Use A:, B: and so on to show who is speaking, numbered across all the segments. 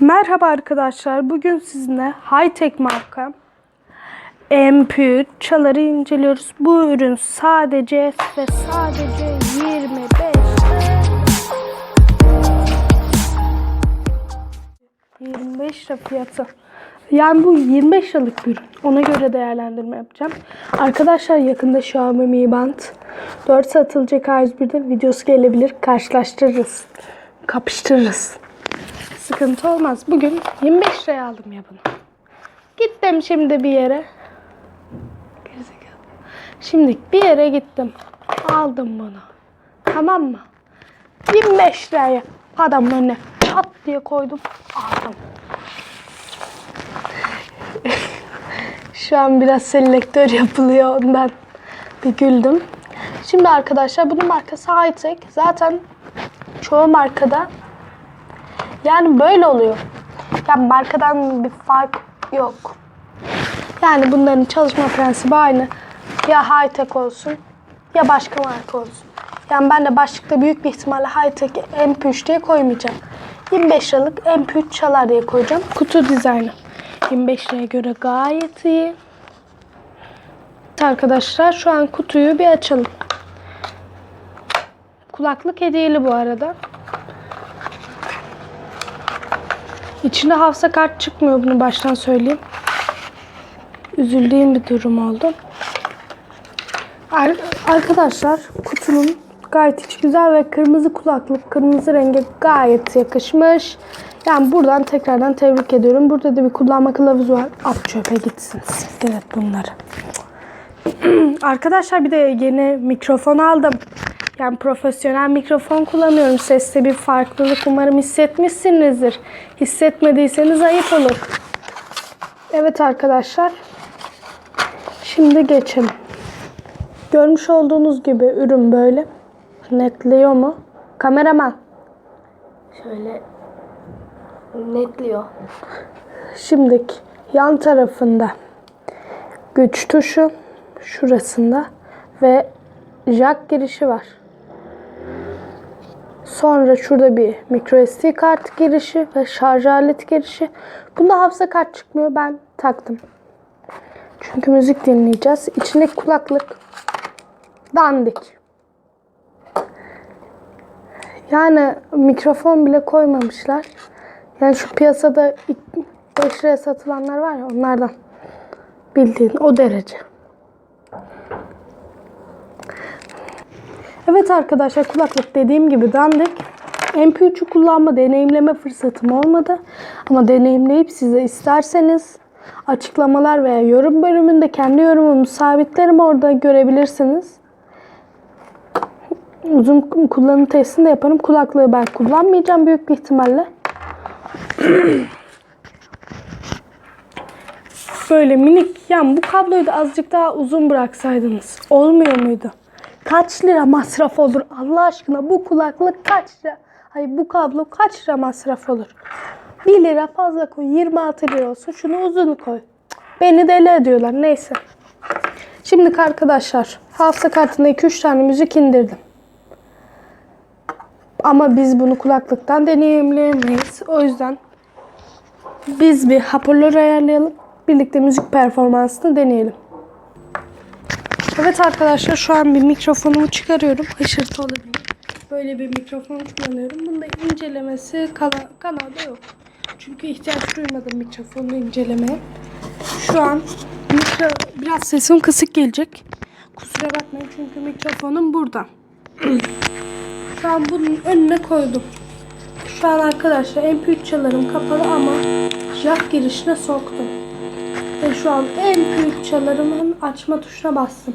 A: Merhaba arkadaşlar. Bugün sizinle high-tech marka MP3 çaları inceliyoruz. Bu ürün sadece ve sadece 25 25 lira fiyatı. Yani bu 25 liralık bir ürün. Ona göre değerlendirme yapacağım. Arkadaşlar yakında Xiaomi Mi Band 4 satılacak A101'de videosu gelebilir. Karşılaştırırız. Kapıştırırız. Sıkıntı olmaz. Bugün 25 liraya aldım ya bunu. Gittim şimdi bir yere. Şimdi bir yere gittim. Aldım bunu. Tamam mı? 25 liraya adamın önüne çat diye koydum. Aldım. Şu an biraz selektör yapılıyor ondan bir güldüm. Şimdi arkadaşlar bunun markası Hightech. Zaten çoğu markada yani böyle oluyor. Yani markadan bir fark yok. Yani bunların çalışma prensibi aynı. Ya high-tech olsun ya başka marka olsun. Yani ben de başlıkta büyük bir ihtimalle high-tech MP3 diye koymayacağım. 25 liralık MP3 çalar diye koyacağım. Kutu dizaynı. 25 liraya göre gayet iyi. Arkadaşlar şu an kutuyu bir açalım. Kulaklık hediyeli bu arada. İçinde hafıza kart çıkmıyor bunu baştan söyleyeyim. Üzüldüğüm bir durum oldu. Ar- Arkadaşlar kutunun gayet içi güzel ve kırmızı kulaklık kırmızı rengi gayet yakışmış. Yani buradan tekrardan tebrik ediyorum. Burada da bir kullanma kılavuzu var. At çöpe gitsin. Siktir et bunları. Arkadaşlar bir de yeni mikrofon aldım. Yani profesyonel mikrofon kullanıyorum. Seste bir farklılık umarım hissetmişsinizdir. Hissetmediyseniz ayıp olur. Evet arkadaşlar. Şimdi geçelim. Görmüş olduğunuz gibi ürün böyle. Netliyor mu? Kameraman.
B: Şöyle netliyor.
A: Şimdiki yan tarafında güç tuşu şurasında ve jack girişi var. Sonra şurada bir micro SD kart girişi ve şarj aleti girişi. Bunda hafıza kart çıkmıyor. Ben taktım. Çünkü müzik dinleyeceğiz. İçindeki kulaklık dandik. Yani mikrofon bile koymamışlar. Yani şu piyasada 5 liraya satılanlar var ya onlardan. Bildiğin o derece. Evet arkadaşlar kulaklık dediğim gibi dandik. MP3'ü kullanma deneyimleme fırsatım olmadı. Ama deneyimleyip size isterseniz açıklamalar veya yorum bölümünde kendi yorumumu sabitlerim orada görebilirsiniz. Uzun kullanım testini de yaparım. Kulaklığı ben kullanmayacağım büyük bir ihtimalle. Böyle minik yani bu kabloyu da azıcık daha uzun bıraksaydınız olmuyor muydu? Kaç lira masraf olur Allah aşkına bu kulaklık kaç lira? Hayır bu kablo kaç lira masraf olur? 1 lira fazla koy 26 lira olsun şunu uzun koy. Beni deli ediyorlar neyse. Şimdi arkadaşlar hafıza kartına 2-3 tane müzik indirdim. Ama biz bunu kulaklıktan deneyimleyemeyiz. O yüzden biz bir hoparlör ayarlayalım. Birlikte müzik performansını deneyelim. Evet arkadaşlar şu an bir mikrofonumu çıkarıyorum. Hışırtı olabilir. Böyle bir mikrofon kullanıyorum. Bunda incelemesi kana- kanalda yok. Çünkü ihtiyaç duymadım mikrofonu incelemeye. Şu an mikro, biraz sesim kısık gelecek. Kusura bakmayın çünkü mikrofonum burada. Şu an bunun önüne koydum. Şu an arkadaşlar MP3 çalarım kapalı ama jack girişine soktum. Ve şu an MP3 çalarımın açma tuşuna bastım.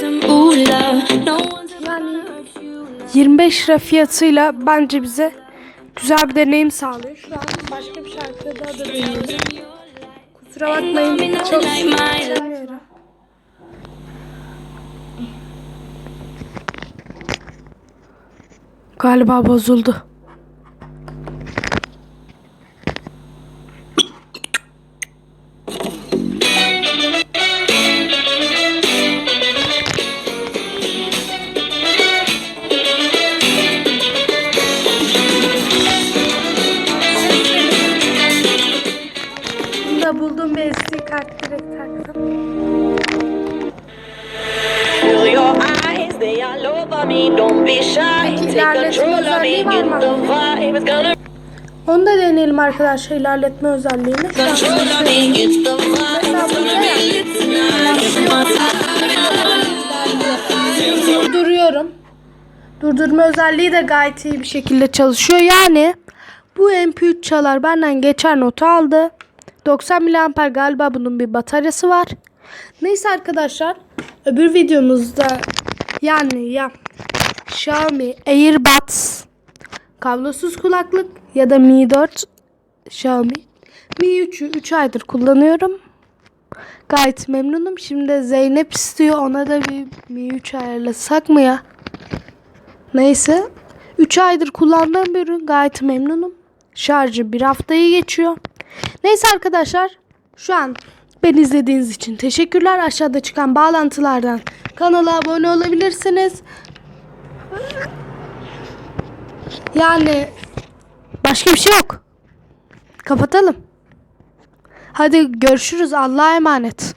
C: them,
D: ooh, love, no one's
A: Yani 25 lira fiyatıyla bence bize güzel bir deneyim sağlıyor. Şu an başka bir şarkıda da deniyorum. Kusura bakmayın. Çok sevmiyorum. Galiba bozuldu. İlerletme özelliği var mı? Onu da deneyelim arkadaşlar ilerletme özelliğini. Durduruyorum. Durdurma özelliği de gayet iyi bir şekilde çalışıyor. Yani bu MP3 çalar benden geçer notu aldı. 90 mAh galiba bunun bir bataryası var. Neyse arkadaşlar öbür videomuzda yani ya Xiaomi AirBuds kablosuz kulaklık ya da Mi 4 Xiaomi Mi 3'ü 3 aydır kullanıyorum. Gayet memnunum. Şimdi Zeynep istiyor. Ona da bir Mi 3 ayarlasak mı ya? Neyse. 3 aydır kullandığım bir ürün. Gayet memnunum. Şarjı bir haftayı geçiyor. Neyse arkadaşlar. Şu an beni izlediğiniz için teşekkürler. Aşağıda çıkan bağlantılardan kanala abone olabilirsiniz. Yani başka bir şey yok. Kapatalım. Hadi görüşürüz. Allah'a emanet.